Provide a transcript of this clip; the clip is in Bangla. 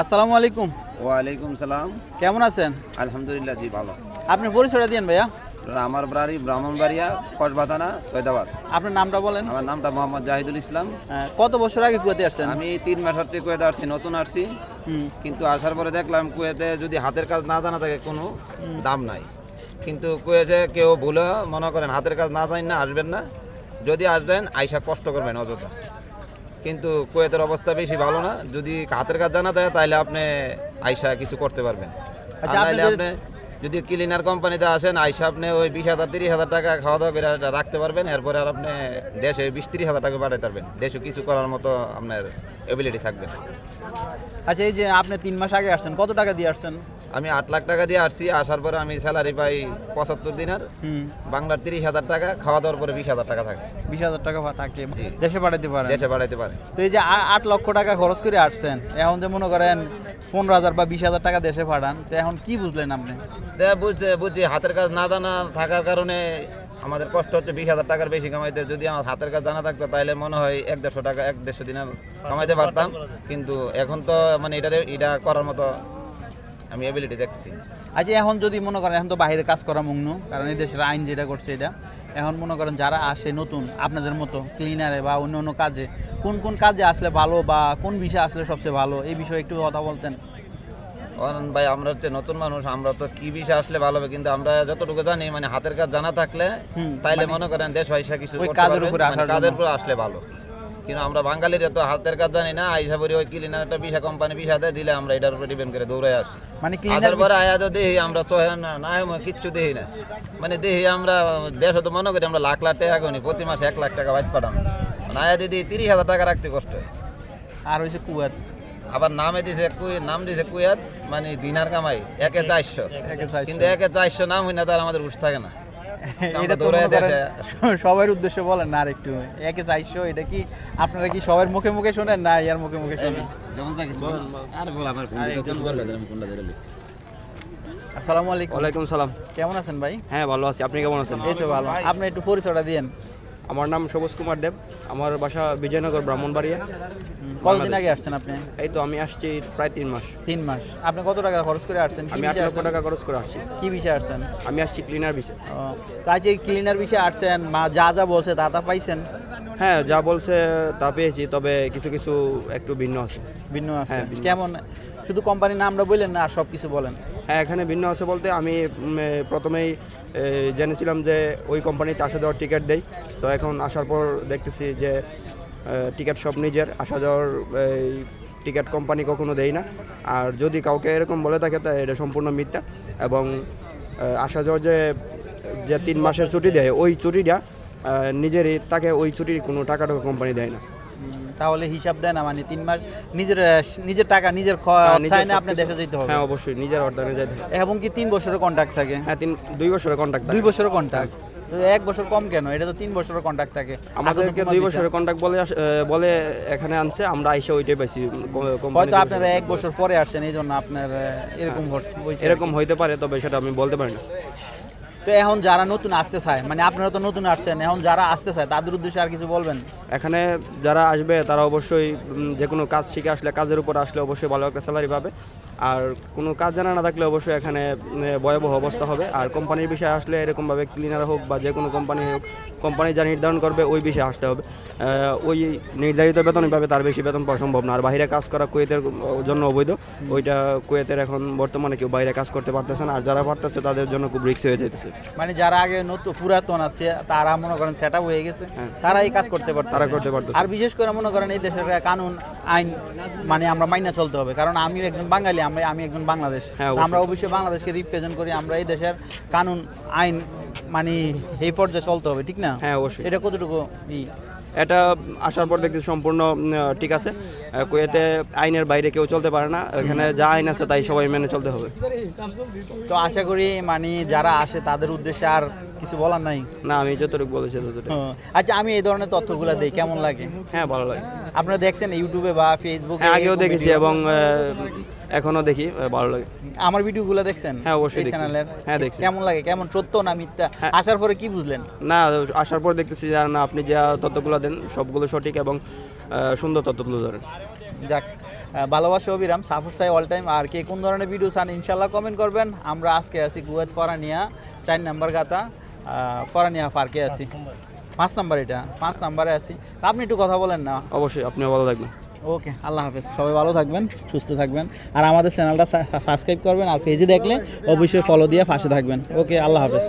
আসসালামু আলাইকুম। ওয়ালাইকুম সালাম। কেমন আছেন? আলহামদুলিল্লাহ জি ভালো। আপনি পরিচয়টা দিন ভাইয়া। আমার বাড়ি ব্রাহ্মণবাড়িয়া কসবাতানা সৈদাবাদ আপনার নামটা বলেন। আমার নামটা মোহাম্মদ জাহিদুল ইসলাম। কত বছর আগে কুয়েতে আসছেন? আমি তিন মাস হচ্ছে কুয়েতে আসছি নতুন আসছি। কিন্তু আসার পরে দেখলাম কুয়েতে যদি হাতের কাজ না জানা থাকে কোনো দাম নাই। কিন্তু কুয়েতে কেউ ভুলে মনে করেন হাতের কাজ না জানেন না আসবেন না। যদি আসবেন আইসা কষ্ট করবেন অযথা। কিন্তু কুয়েতের অবস্থা বেশি ভালো না। যদি হাতের কাজ জানা থাকে তাহলে আপনি আইসা কিছু করতে পারবেন। আচ্ছা, আপনি আপনি যদি ক্লিনার কোম্পানিতে আসেন আইসা আপনি ওই বিশ হাজার তিরিশ হাজার টাকা খাওয়া দাওয়া করে রাখতে পারবেন। এরপরে আর আপনি দেশে বিশ তিরিশ হাজার টাকা পাঠাতে পারবেন। দেশে কিছু করার মতো আপনার এবিলিটি থাকবে। আচ্ছা এই যে আপনি তিন মাস আগে আসছেন কত টাকা দিয়ে আসছেন? আমি আট লাখ টাকা দিয়ে আসছি আসার পরে আমি স্যালারি পাই পঁচাত্তর দিনের। বাংলার তিরিশ হাজার টাকা খাওয়া দাওয়ার পরে বিশ হাজার টাকা থাকে। বিশ হাজার টাকা থাকে। দেশে পাঠাতে পারে দেশে বাড়াইতে পারে তো এই যে আট লক্ষ টাকা খরচ করে আসছেন এখন যে মনে করেন পনেরো হাজার বা বিশ হাজার টাকা দেশে পাঠান তো এখন কি বুঝলেন আপনি? বুঝছে বুঝছি হাতের কাজ না জানা থাকার কারণে আমাদের কষ্ট হচ্ছে বিশ হাজার টাকার বেশি কামাইতে। যদি আমার হাতের কাজ জানা থাকতো তাহলে মনে হয় এক দেড়শো টাকা এক দেড়শো দিনের কামাইতে পারতাম। কিন্তু এখন তো মানে এটা এটা করার মতো আমি এবিলিটি দেখছি আচ্ছা এখন যদি মনে করেন এখন তো বাইরে কাজ করা মগ্ন কারণ এই দেশের আইন যেটা করছে এটা এখন মনে করেন যারা আসে নতুন আপনাদের মতো ক্লিনারে বা অন্য অন্য কাজে কোন কোন কাজে আসলে ভালো বা কোন বিষয়ে আসলে সবচেয়ে ভালো এই বিষয়ে একটু কথা বলতেন। কারণ ভাই আমরা হচ্ছে নতুন মানুষ আমরা তো কি বিষয় আসলে ভালো হবে কিন্তু আমরা যতটুকু জানি মানে হাতের কাজ জানা থাকলে তাইলে মনে করেন দেশ পয়সা কিছু কাজের মানে কাজের উপরে আসলে ভালো। কিন্তু আমরা বাঙালিরা তো হাতের কাজ জানি না আইসা পরি ওই ক্লিনার একটা বিশা কোম্পানি বিশা দেয় দিলে আমরা এটার উপরে ডিপেন্ড করে দৌড়ে আসি। মানে আসার ক্লিনার পরে আয়া তো দেখি আমরা সহে না না কিচ্ছু দেখি না। মানে দেখি আমরা দেশ তো মনে করি আমরা লাখ লাখ টাকা গুনি প্রতি মাসে এক লাখ টাকা বাইক পাঠানো মানে আয়া দিদি তিরিশ হাজার টাকা রাখতে কষ্ট। আর হয়েছে কুয়ার আবার নামে দিছে কুই- নাম দিছে কুয়াত মানে দিনার কামাই একে চারশো। কিন্তু একে চারশো নাম হই না তার আমাদের উঠ থাকে না। এটা তো সবার উদ্দেশ্যে বলেন না আর একটু একে চাইছো এটা কি আপনারা কি সবার মুখে মুখে শোনেন? না ইয়ার মুখে মুখে শোনেন। আসসালামু আলাইকুম। ওয়ালাইকুম সালাম। কেমন আছেন ভাই? হ্যাঁ ভালো আছি। আপনি কেমন আছেন? এই তো ভালো। আপনি একটু পরিচয়টা দিয়েন। আমার নাম সবুজ কুমার দেব। আমার বাসা বিজয়নগর ব্রাহ্মণবাড়িয়া। হুম, কতদিন আগে আসছেন আপনি? এই তো আমি আসছি প্রায় তিন মাস। তিন মাস। আপনি কত টাকা খরচ করে আসছেন? আমি আট লক্ষ টাকা খরচ করে আসছি। কি বিষয়ে আসছেন? আমি আসছি ক্লিনার বিষয়। তো ক্লিনার বিষয়ে আসছেন মা যা যা বলছে তা তা পাইছেন? হ্যাঁ যা বলছে তা পেয়েছি তবে কিছু কিছু একটু ভিন্ন আছে। ভিন্ন আছে। হ্যাঁ, কেমন? শুধু কোম্পানির নামটা বললেন না আর সব কিছু বলেন? হ্যাঁ এখানে ভিন্ন আছে বলতে আমি প্রথমেই জেনেছিলাম যে ওই কোম্পানিতে আসা যাওয়ার টিকিট দেয় তো এখন আসার পর দেখতেছি যে টিকিট সব নিজের আসা যাওয়ার এই টিকিট কোম্পানি কখনো দেয় না। আর যদি কাউকে এরকম বলে থাকে তা এটা সম্পূর্ণ মিথ্যা। এবং আসা যাওয়ার যে যে তিন মাসের ছুটি দেয় ওই ছুটিটা নিজেরই তাকে ওই ছুটির কোনো টাকাটা কোম্পানি দেয় না। তাহলে হিসাব দেয় না মানে তিন মাস নিজের নিজের টাকা নিজের খ- হ্যাঁ, অর্থায়নে আপনি দেশে যেতে হবে। হ্যাঁ অবশ্যই নিজের অর্ডারে যেতে হবে। এবং কি তিন বছরের কন্ট্রাক্ট থাকে? হ্যাঁ তিন দুই বছরের কন্ট্যাক্ট দুই বছরের কন্ট্রাক্ট এক বছর কম কেন? এটা তো তিন বছরের কন্ট্রাক্ট থাকে। আমাদেরকে দুই বছরের কন্ট্যাক্ট বলে বলে এখানে আনছে আমরা আইসা ওইটাই পাইছি হয়তো। আপনারা এক বছর পরে আসছেন এই জন্য আপনার এরকম হচ্ছে- এরকম হইতে পারে তবে সেটা আমি বলতে পারি না। তো এখন যারা নতুন আসতে চায় মানে আপনারা তো নতুন আসছেন এখন যারা আসতে চায় তাদের উদ্দেশ্যে আর কিছু বলবেন? এখানে যারা আসবে তারা অবশ্যই যে কোনো কাজ শিখে আসলে কাজের উপর আসলে অবশ্যই ভালো একটা স্যালারি পাবে। আর কোনো কাজ জানা না থাকলে অবশ্যই এখানে ভয়াবহ অবস্থা হবে। আর কোম্পানির বিষয়ে আসলে এরকমভাবে ক্লিনার হোক বা যে কোনো কোম্পানি হোক কোম্পানি যা নির্ধারণ করবে ওই বিষয়ে আসতে হবে। ওই নির্ধারিত বেতন পাবে তার বেশি বেতন পাওয়া সম্ভব না। আর বাইরে কাজ করা কুয়েতের জন্য অবৈধ। ওইটা কুয়েতের এখন বর্তমানে কেউ বাইরে কাজ করতে পারতেছে না। আর যারা পারতেছে তাদের জন্য খুব রিক্স হয়ে যেতেছে মানে যারা আগে নতুন পুরাতন আছে তারা মনে করেন সেটা হয়ে গেছে। হ্যাঁ। তারা এই কাজ করতে পারত তারা করতে পারতেছে। আর বিশেষ করে মনে করেন এই দেশের কানুন আইন মানে আমরা মাইনা চলতে হবে। কারণ আমিও একজন বাঙালি আমরা আমি একজন বাংলাদেশ। হ্যাঁ, আমরা অবশ্যই। বাংলাদেশকে রিপ্রেজেন্ট করি আমরা এই দেশের কানুন আইন মানে এই পর্যায়ে চলতে হবে ঠিক না? হ্যাঁ অবশ্যই। এটা কতটুকু এটা আসার পর দেখছি সম্পূর্ণ ঠিক আছে। কুয়েতে আইনের বাইরে কেউ চলতে পারে না এখানে যা আইন আছে তাই সবাই মেনে চলতে হবে। তো আশা করি মানে যারা আসে তাদের উদ্দেশ্যে আর কিছু বলার নাই? না আমি যতটুকু বলেছি ততটুকু। আচ্ছা আমি এই ধরনের তথ্যগুলো দেই কেমন লাগে? হ্যাঁ ভালো লাগে। আপনারা দেখছেন ইউটিউবে বা ফেসবুকে হ্যাঁ আগেও দেখেছি এবং এখনও দেখি ভালো লাগে। আমার ভিডিওগুলো দেখছেন? হ্যাঁ, অবশ্যই চ্যানেলের হ্যাঁ, দেখছি। কেমন লাগে? কেমন? সত্য না মিথ্যা? হ্যাঁ। আসার পরে কি বুঝলেন? না আসার পর দেখতেছি যে না আপনি যা তথ্যগুলো দেন সবগুলো সঠিক এবং সুন্দর তথ্য তুলে ধরেন। যাক ভালোবাসা অবিরাম সাফর সাই অল টাইম আর কে কোন ধরনের ভিডিও চান ইনশাল্লাহ কমেন্ট করবেন। আমরা আজকে আছি কুয়েত ফরানিয়া চার নাম্বার গাতা। ফরানিয়া পার্কে আছি। পাঁচ নাম্বার। এটা পাঁচ নাম্বারে আছি। আপনি একটু কথা বলেন না। অবশ্যই আপনিও ভালো থাকবেন। ওকে আল্লাহ হাফেজ। সবাই ভালো থাকবেন সুস্থ থাকবেন। আর আমাদের চ্যানেলটা সাবস্ক্রাইব করবেন আর পেজে দেখলে অবশ্যই ফলো দিয়ে পাশে থাকবেন। ওকে আল্লাহ হাফেজ।